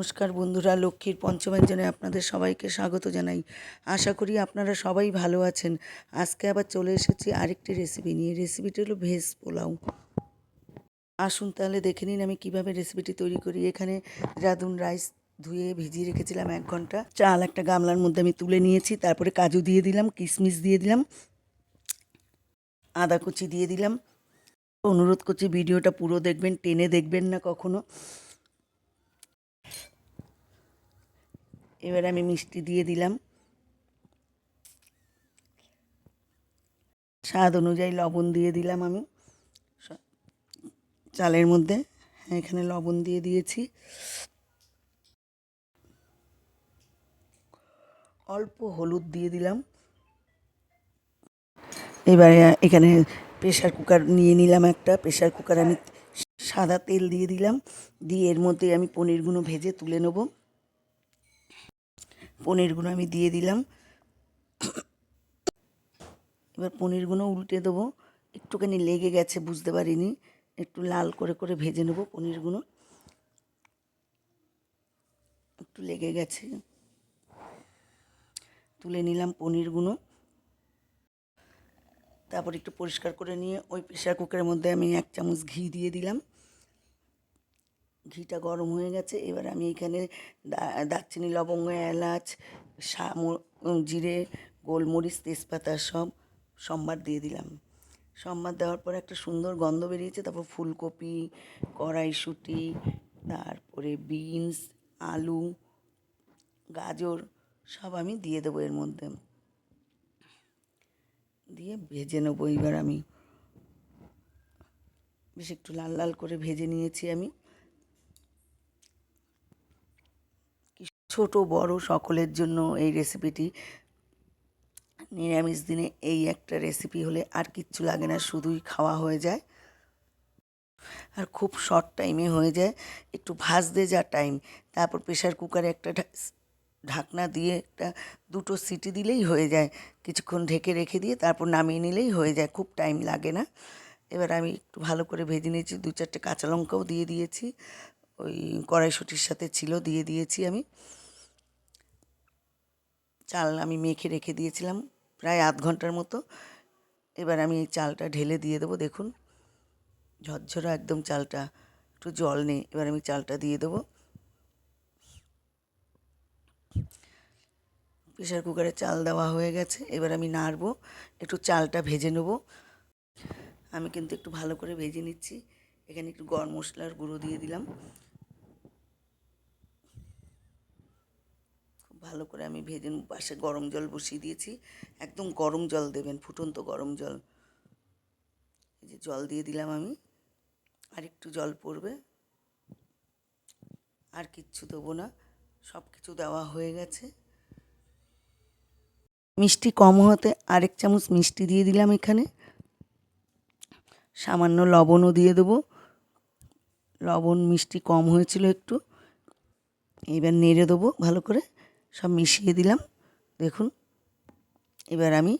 নমস্কার বন্ধুরা, লক্ষ্মীর পঞ্চব্যঞ্জনে আপনাদের সবাইকে স্বাগত জানাই। আশা করি আপনারা সবাই ভালো আছেন। আজকে আবার চলে এসেছি আরেকটি রেসিপি নিয়ে। রেসিপিটি হলো ভেজ পোলাও। আসুন তাহলে দেখে নিন আমি কীভাবে রেসিপিটি তৈরি করি। এখানে রাদুন রাইস ধুয়ে ভিজিয়ে রেখেছিলাম এক ঘণ্টা। চাল একটা গামলার মধ্যে আমি তুলে নিয়েছি, তারপরে কাজু দিয়ে দিলাম, কিশমিশ দিয়ে দিলাম, আদা কুচি দিয়ে দিলাম। অনুরোধ করছি, ভিডিওটা পুরো দেখবেন, টেনে দেখবেন না কখনো। এবার আমি মিষ্টি দিয়ে দিলাম। স্বাদ অনুযায়ী লবণ দিয়ে দিলাম আমি। চালের মধ্যে হ্যাঁ, এখানে লবণ দিয়ে দিয়েছি। অল্প হলুদ দিয়ে দিলাম। এবারে এখানে প্রেশার কুকার নিয়ে নিলাম একটা। প্রেশার কুকার আমি সাদা তেল দিয়ে দিলাম। দিয়ে এর মধ্যে আমি পনিরগুলো ভেজে তুলে নেব। পনিরগুলো আমি দিয়ে দিলাম। এবার পনিরগুলো উল্টে দেবো। একটুখানি লেগে গেছে, বুঝতে পারিনি। একটু লাল করে করে ভেজে নেব পনিরগুলো। একটু লেগে গেছে। তুলে নিলাম পনিরগুলো। তারপর একটু পরিষ্কার করে নিয়ে ওই প্রেশার কুকারের মধ্যে আমি এক চামচ ঘি দিয়ে দিলাম। ঘিটা গরম হয়ে গেছে। এবার আমি এখানে দারচিনি, লবঙ্গ, এলাচ সা- জিরে, গোলমরিচ, তেজপাতা সব সম্বার দিয়ে দিলাম। সম্বার দেওয়ার পর একটা সুন্দর গন্ধ বেরিয়েছে। তারপর ফুলকপি, কড়াইশুঁটি, তারপরে বিনস, আলু, গাজর সব আমি দিয়ে দেবো এর মধ্যে। দিয়ে ভেজে নেব এবার আমি। বেশ একটু লাল লাল করে ভেজে নিয়েছি আমি। ছোট, বড় সকলের জন্য এই রেসিপিটি নিরামিষ দিনে এই একটা রেসিপি হলে আর কিচ্ছু লাগে না, শুধুই খাওয়া হয়ে যায়। আর খুব শর্ট টাইমে হয়ে যায়, একটু ভাজতে যা টাইম তারপর প্রেশার কুকারে একটা ঢাকনা দিয়ে একটা দুটো সিটি দিলেই হয়ে যায়। কিছুক্ষণ ঢেকে রেখে দিয়ে তারপর নামিয়ে নিলেই হয়ে যায়, খুব টাইম লাগে না। এবার আমি একটু ভালো করে ভেজে নিয়েছি দু চারটে কাঁচা লঙ্কাও দিয়ে দিয়েছি, ওই কড়াইশুটির সাথে ছিল, দিয়ে দিয়েছি আমি। চাল আমি মেখে রেখে দিয়েছিলাম প্রায় আধ ঘণ্টার মতো। এবার আমি এই চালটা ঢেলে দিয়ে দেবো, দেখুন। ঝরঝরা একদম চালটা, একটু জল নেই, এবার আমি চালটা দিয়ে দেবো। প্রেশার কুকারে চাল দেওয়া হয়ে গেছে, এবার আমি নাড়বো, একটু চালটা ভেজে নেব। আমি কিন্তু একটু ভালো করে ভেজে নিচ্ছি। এখানে একটু গরম মশলার গুঁড়ো দিয়ে দিলাম। ভালো করে আমি ভেজে। পাশে গরম জল বসিয়ে দিয়েছি। একদম গরম জল দেবেন, ফুটন্ত গরম জল। এই যে জল দিয়ে দিলাম আমি। আর একটু জল পড়বে। আর কিচ্ছু দেবো না। সব কিছু দেওয়া হয়ে গেছে। মিষ্টি কম হতে আরেক চামচ মিষ্টি দিয়ে দিলাম এখানে। সামান্য লবণও দিয়ে দেবো। লবণ মিষ্টি কম হয়েছিল একটু। এবার নেড়ে দেবো ভালো করে। সব মিশিয়ে দিলাম। দেখুন, এবার আমি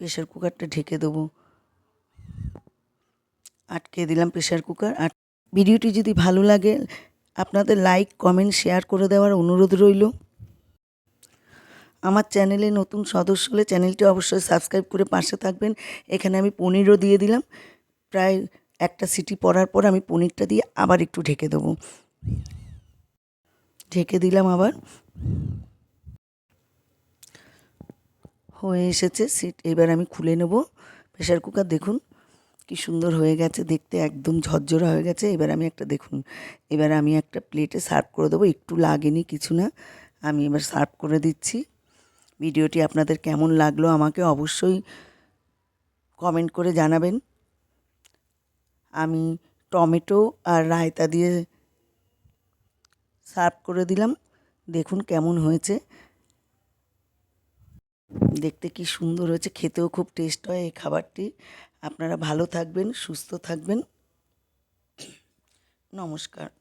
প্রেশার কুকারটা ঢেকে দেবো। আটকে দিলাম প্রেশার কুকার। আর ভিডিওটি যদি ভালো লাগে, আপনাদের লাইক, কমেন্ট, শেয়ার করে দেওয়ার অনুরোধ রইল। আমার চ্যানেলে নতুন সদস্য হলে চ্যানেলটি অবশ্যই সাবস্ক্রাইব করে পাশে থাকবেন। এখানে আমি পনিরও দিয়ে দিলাম। প্রায় একটা সিটি পড়ার পর আমি পনিরটা দিয়ে আবার একটু ঢেকে দেবো। ঢেকে দিলাম আবার। হয়ে এসেছে। সিট এবার আমি খুলে নেব। প্রেশার কুকার দেখুন, কি সুন্দর হয়ে গেছে দেখতে, একদম ঝরঝরা হয়ে গেছে। এবার আমি একটা দেখুন, এবার আমি একটা প্লেটে সার্ভ করে দেবো। একটু লাগেনি কিছু না, আমি এবার সার্ভ করে দিচ্ছি। ভিডিওটি আপনাদের কেমন লাগল আমাকে অবশ্যই কমেন্ট করে জানাবেন। আমি টমেটো আর রায়তা দিয়ে সার্ভ করে দিলাম। দেখুন কেমন হয়েছে। দেখতে কি সুন্দর হয়েছে, খেতেও খুব টেস্ট হয় এই খাবারটি। আপনারা ভালো থাকবেন, সুস্থ থাকবেন। নমস্কার।